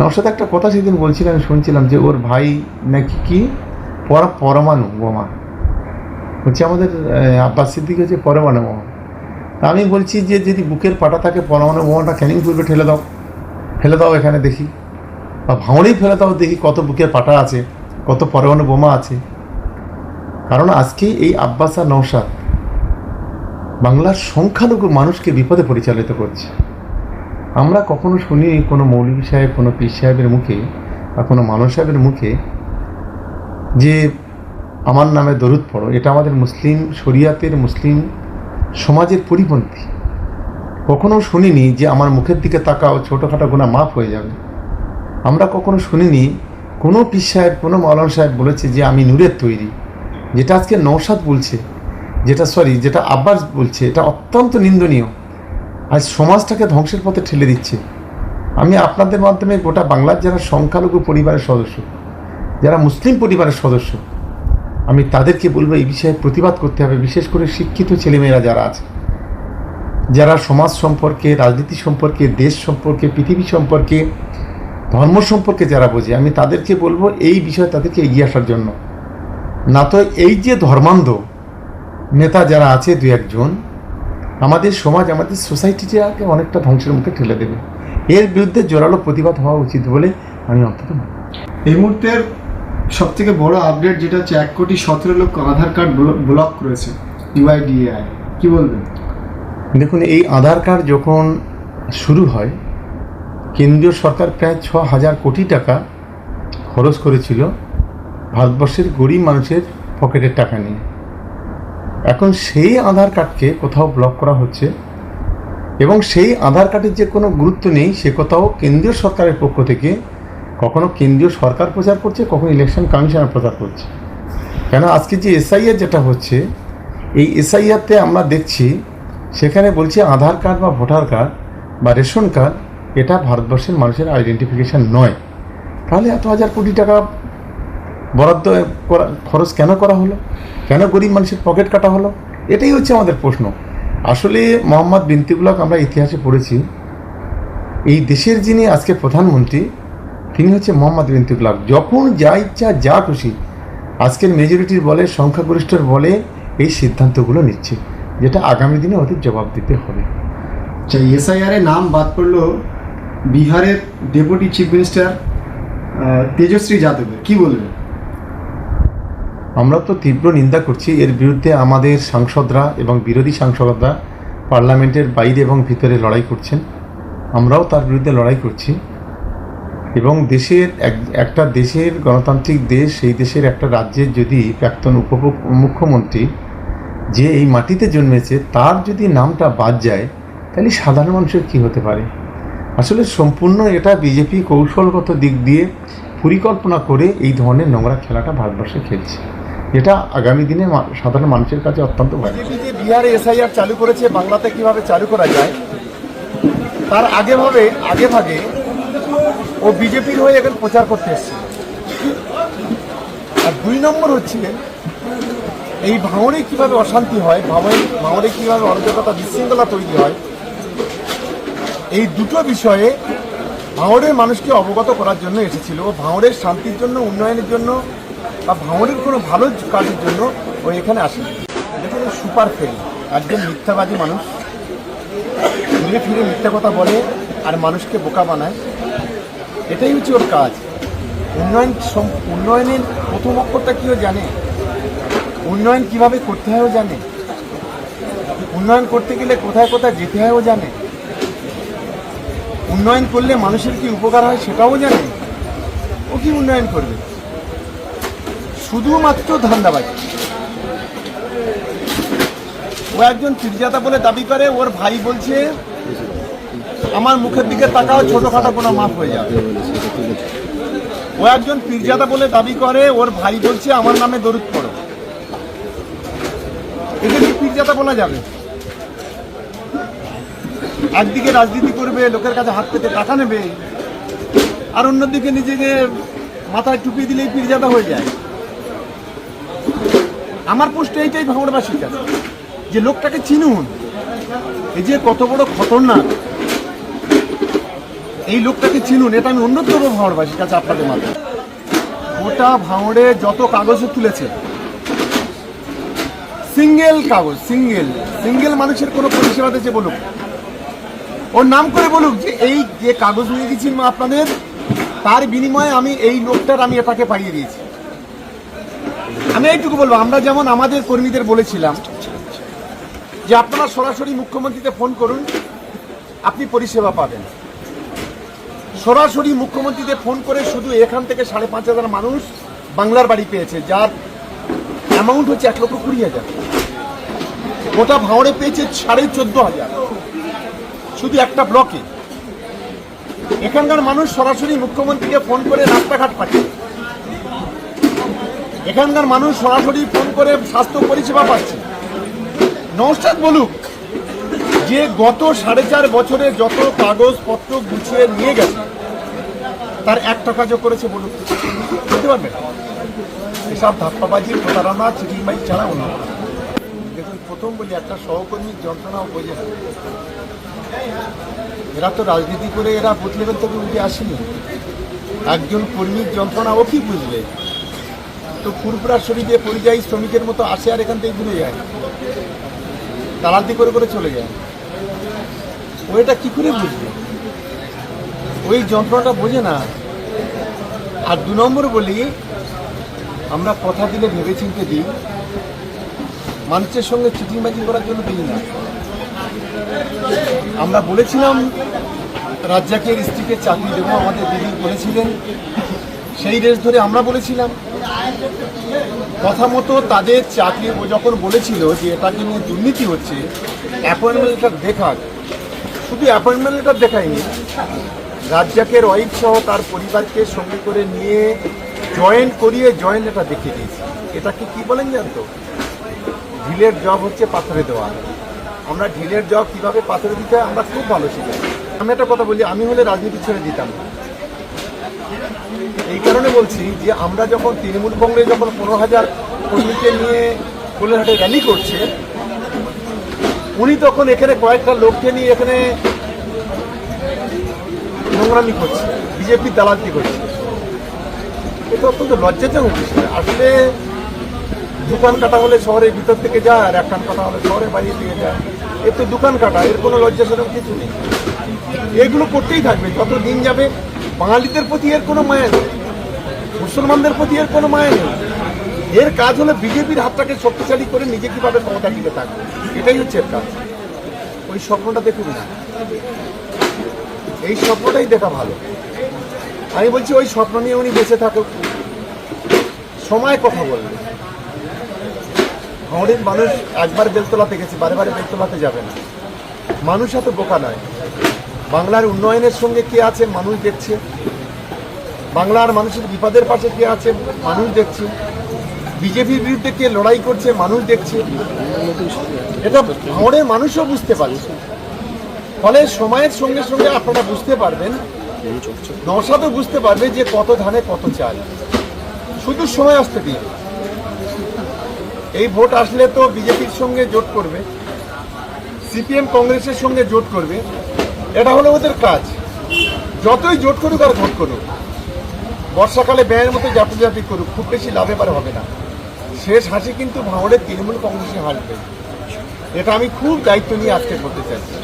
ওর সাথে একটা কথা সেদিন বলছিলাম, শুনছিলাম যে ওর ভাই নাকি কি? পর পরমাণু বোমা। হচ্ছে আমাদের আব্বাস সিদ্দিক হচ্ছে পরমাণু বোমা। আমি বলছি যে যদি বুকের পাটা থাকে, পরমাণু বোমাটা ক্যানিং পূর্বে ঠেলে দাও। ফেলে দাও এখানে দেখি। বা ভাঙড়েই ফেলে দাও, দেখি কত বুকের পাটা আছে, কত পরমাণু বোমা আছে। কারণ আজকে এই আব্বাস আর নৌসাদ বাংলার সংখ্যালঘু মানুষকে বিপদে পরিচালিত করছে। আমরা কখনো শুনি কোনো মৌলভী সাহেব, কোনো পীর সাহেবের মুখে বা কোনো মানুষ সাহেবের মুখে যে আমার নামে দরুদ পড়ো। এটা আমাদের মুসলিম শরিয়াতের, মুসলিম সমাজের পরিপন্থী। কখনো শুনিনি যে আমার মুখের দিকে তাকাও, ছোটোখাটো গোনা মাফ হয়ে যাবে। আমরা কখনো শুনিনি কোনো পীর সাহেব, কোনো মৌলানা সাহেব বলেছে যে আমি নূরের তৈরি, যেটা আজকে নৌসাদ বলছে, যেটা সরি যেটা আব্বাস বলছে, এটা অত্যন্ত নিন্দনীয়। আজ সমাজটাকে ধ্বংসের পথে ঠেলে দিচ্ছে। আমি আপনাদের মাধ্যমে গোটা বাংলার যারা সংখ্যালঘু পরিবারের সদস্য, যারা মুসলিম পরিবারের সদস্য, আমি তাদেরকে বলব এই বিষয়ে প্রতিবাদ করতে হবে, বিশেষ করে শিক্ষিত ছেলেমেয়েরা যারা আছে। যারা সমাজ সম্পর্কে, রাজনীতি সম্পর্কে, দেশ সম্পর্কে, পৃথিবী সম্পর্কে, ধর্ম সম্পর্কে যারা বোঝে, আমি তাদেরকে বলব এই বিষয়ে তাদেরকে এগিয়ে আসার জন্য। না তো এই যে ধর্মান্ধ নেতা যারা আছে দু একজন আমাদের সমাজ আমাদের সোসাইটিটাকে অনেকটা ধ্বংসের মুখে ঠেলে দেবে। এর বিরুদ্ধে জোরালো প্রতিবাদ হওয়া উচিত বলে আমি অন্তত এই মুহূর্তের সব থেকে বড় আপডেট যেটা হচ্ছে এক কোটি সতেরো লক্ষ আধার কার্ড ব্লক করেছে ইউআইডিএআই কি বলবেন? দেখুন এই আধার কার্ড যখন শুরু হয় কেন্দ্রীয় সরকার প্রায় ছ হাজার কোটি টাকা খরচ করেছিল ভারতবর্ষের গরিব মানুষের পকেটের টাকা নিয়ে। এখন সেই আধার কার্ডকে কোথাও ব্লক করা হচ্ছে এবং সেই আধার কার্ডের যে কোনো গুরুত্ব নেই, সে কথাও কেন্দ্রীয় সরকারের পক্ষ থেকে কখনো কেন্দ্রীয় সরকার প্রচার করছে, কখনো ইলেকশন কমিশনার প্রচার করছে। কেন? আজকে যে এসআইআর যেটা হচ্ছে, এই এসআইআরতে আমরা দেখছি, সেখানে বলছে আধার কার্ড বা ভোটার কার্ড বা রেশন কার্ড, এটা ভারতবর্ষের মানুষের আইডেন্টিফিকেশন নয়। তাহলে এত হাজার কোটি টাকা বরাদ্দ খরচ কেন করা হলো? কেন গরিব মানুষের পকেট কাটা হলো? এটাই হচ্ছে আমাদের প্রশ্ন। আসলে মোহাম্মদ বিনতিগুলাক আমরা ইতিহাসে পড়েছি। এই দেশের যিনি আজকে প্রধানমন্ত্রী, তিনি হচ্ছে মোহাম্মদ বিনতিগুলাক যখন যা ইচ্ছা, যা খুশি, আজকের মেজরিটির বলে, সংখ্যাগরিষ্ঠর বলে এই সিদ্ধান্তগুলো নিচ্ছে, যেটা আগামী দিনে ওদের জবাব দিতে হবে। আচ্ছা এসআইআর নাম বাদ পড়ল বিহারের ডেপুটি চিফ মিনিস্টার তেজশ্রী যাদবের। কি বলবেন? আমরা তো তীব্র নিন্দা করছি। এর বিরুদ্ধে আমাদের সাংসদরা এবং বিরোধী সাংসদরা পার্লামেন্টের বাইরে এবং ভিতরে লড়াই করছেন। আমরাও তার বিরুদ্ধে লড়াই করছি। এবং দেশের এক, একটা দেশের গণতান্ত্রিক দেশ, সেই দেশের একটা রাজ্যের যদি প্রাক্তন উপ মুখ্যমন্ত্রী যে এই মাটিতে জন্মেছে, তার যদি নামটা বাদ যায়, তাহলে সাধারণ মানুষের কী হতে পারে? আসলে সম্পূর্ণ এটা বিজেপি কৌশলগত দিক দিয়ে পরিকল্পনা করে এই ধরনের নোংরা খেলাটা ভারতবর্ষে খেলছে। যেটা আগামী দিনে সাধারণ মানুষের কাছে অত্যন্ত বিজেপি যে বিহারে এসআইআর চালু করেছে, বাংলাতে কীভাবে চালু করা যায়, তার আগে ভাবে আগে ভাগে ও বিজেপির হয়ে এখন প্রচার করতে এসছে। আর দুই নম্বর হচ্ছে, এই ভাঙড়ে কীভাবে অশান্তি হয় ভাঙড়ে ভাঙড়ে কীভাবে অরাজকতা বিশৃঙ্খলা তৈরি হয়, এই দুটো বিষয়ে ভাঙড়ের মানুষকে অবগত করার জন্য এসেছিল। ভাঙড়ের শান্তির জন্য, উন্নয়নের জন্য বা ভাঙড়ের কোনো ভালো কাজের জন্য ও এখানে আসে দেখুন সুপার ফেল, একজন মিথ্যাবাদী মানুষ। ঘুরে ফিরে মিথ্যা কথা বলে আর মানুষকে বোকা বানায়। এটাই হচ্ছে ওর কাজ। উন্নয়ন উন্নয়নের প্রথম অক্ষরটা কিও জানে? উন্নয়ন কীভাবে করতে হয় ও জানে? উন্নয়ন করতে গেলে কোথায় কোথায় যেতে হয় ও জানে? উন্নয়ন করলে মানুষের কি উপকার হয় সেটাও জানে? ও কি উন্নয়ন করবে? শুধুমাত্র ধান্দাবাজি ও একজন পীরজাদা বলে দাবি করে, ওর ভাই বলছে, আমার মুখের দিকে তাকাও, ছোটখাটো কোনো মাফ হয়ে যাবে। ও একজন পীরজাদা বলে দাবি করে, ওর ভাই বলছে, আমার নামে দরুদ পড়ো। একে কি পীরজাদা বলা যাবে। একদিকে রাজনীতি করবে, লোকের কাছে হাত পেতে টাকা নেবে, আর অন্যদিকে নিজেকে মাথায় টুপি দিলেই পীরজাদা হয়ে যায়। আমার পোস্ট এইটাই ভাঙড়বাসীর কাছে যে লোকটাকে চিনুন। এই যে কত বড় খতরনাক। এই লোকটাকে চিনুন, এটা আমি অন্যতম ভাঁড়বাসীর কাছে আপনাদের মাধ্যমে গোটা ভাঁড়ে যত কাগজে তুলেছে, সিঙ্গেল কাগজ, সিঙ্গেল সিঙ্গেল মানুষের কোনো পরিষেবা দিয়েছে বলুক। ওর নাম করে বলুক যে এই যে কাগজ নিয়ে গেছি আপনাদের, তার বিনিময়ে আমি এই লোকটার আমি এটাকে পাইয়ে দিয়েছি। আমি এইটুকু বলব, আমরা যেমন আমাদের কর্মীদের বলেছিলাম যে আপনারা সরাসরি মুখ্যমন্ত্রীতে ফোন করুন, আপনি পরিষেবা পাবেন। সরাসরি মুখ্যমন্ত্রীতে ফোন করে শুধু এখান থেকে সাড়ে পাঁচ হাজার মানুষ বাংলার বাড়ি পেয়েছে, যার অ্যামাউন্ট হচ্ছে এক লক্ষ কুড়ি হাজার। গোটা ভাঁড়ে পেয়েছে সাড়ে চোদ্দ হাজার। শুধু একটা ব্লকে এখানকার মানুষ সরাসরি মুখ্যমন্ত্রীকে ফোন করে রাস্তাঘাট পাচ্ছে এখানকার মানুষ সরাসরি ফোন করে স্বাস্থ্য পরিষেবা পাচ্ছে। নমস্কার বলুক, যে গত সাড়ে চার বছরে যত কাগজপত্র গুছিয়ে নিয়ে গেছে, তার একটা কাজও করেছে বলুক বুঝতে পারবেন? এসব ধাপ্পাবাজি, প্রতারণা চিঠিবাই ছাড়া অন্য। দেখুন, প্রথম বলি, একটা সহকর্মীর যন্ত্রণাও বোঝে না। এরা তো রাজনীতি করে এরা বুথ লেভেল থেকে উঠে আসেনি। একজন কর্মীর যন্ত্রণা ও কি বুঝবে? তো ফুরফুরা শরীরে পরিযায়ী শ্রমিকের মতো আসে আর এখান থেকে ঘুরে যায়। দালালতি করে করে চলে যায়। ও এটা কি করে বুঝবে? ওই যন্ত্রণাটা বোঝে না। আর দু নম্বর বলি, আমরা কথা দিলে ভেবে চিনতে দিই। মানুষের সঙ্গে চিটিংবাজি করার জন্য দিই না। আমরা বলেছিলাম, রাজ্জাকের স্ত্রীকে চাকরি দেবো, আমাদের দিদি বলেছিলেন। সেই রেস ধরে আমরা বলেছিলাম। কথা মতো তাদের চাকরি যখন বলেছিল যে এটাকে নিয়ে দুর্নীতি হচ্ছে অ্যাপয়েন্টমেন্ট লেটার দেখাক। শুধু অ্যাপয়েন্টমেন্ট লেটার দেখায়নি, রাজ্জাকের ওয়াইফ সহ তার পরিবারকে সঙ্গে করে নিয়ে জয়েন করিয়ে জয়েন লেটার দেখিয়ে দিয়েছে। এটাকে কি বলেন জানতো? ঢিলের জব হচ্ছে পাথরে দেওয়া। আমরা ঢিলের জব কীভাবে পাথরে দিতে আমরা খুব ভালো শিখি আমি একটা কথা বলি, আমি হলে রাজনীতি ছেড়ে দিতাম। এই কারণে বলছি যে আমরা যখন তৃণমূল কংগ্রেস যখন পনেরো হাজার কর্মীকে নিয়ে কোলেরহাটে র্যালি করছে, উনি তখন এখানে কয়েকটা লোককে নিয়ে এখানে নোংরামি করছে বিজেপির দালালটি করছে। এটা অত্যন্ত লজ্জাজনক বিষয়। আসলে দোকান কাটা হলে শহরের ভিতর থেকে যায় আর একখান কাটা হলে শহরের বাইরে থেকে যায়। এর তো দোকান কাটা, এর কোনো লজ্জা সেরকম কিছু নেই। এগুলো করতেই থাকবে, যত দিন যাবে বাঙালিদের প্রতি এর কোনো মায়া নেই, মুসলমানদের প্রতি এর কোনো মায়া নেই। এর কাজ হলো বিজেপির হাতটাকে শক্তিশালী করে নিজে কীভাবে ক্ষমতা টিকে থাকবে, এটাই হচ্ছে এর কাজ। ওই স্বপ্নটা দেখুন না। এই স্বপ্নটাই দেখা ভালো। আমি বলছি, ওই স্বপ্ন নিয়ে উনি বেঁচে থাকুক। সময় কথা বলবে। আমাদের মানুষ একবার বেলতলাতে গেছে, বারে বারে বেলতলাতে যাবে না। মানুষ এত বোকা নয়। বাংলার উন্নয়নের সঙ্গে কে আছে মানুষ দেখছে। বাংলার মানুষের বিপদের পাশে কে আছে মানুষ দেখছে। বিজেপির বিরুদ্ধে কে লড়াই করছে, মানুষ দেখছে। এটা ভাঙড়ের মানুষও বুঝতে পারছে। ফলে সময়ের সঙ্গে সঙ্গে আপনারা বুঝতে পারবেন নশাদও বুঝতে পারবে যে কত ধানে কত চাল। শুধু সময় আসতে দিন এই ভোট আসলে তো বিজেপির সঙ্গে জোট করবে, সিপিএম কংগ্রেসের সঙ্গে জোট করবে। এটা হলো ওদের কাজ। যতই জোট করুক আর ভোট করুক, বর্ষাকালে ব্যয়ের মতো জাতি করুক, খুব বেশি লাভে এবার হবে না। শেষ হাসি কিন্তু ভাঙড়ের তৃণমূল কংগ্রেসে হাসবে এটা আমি খুব দায়িত্ব নিয়ে আজকে করতে চাইছি।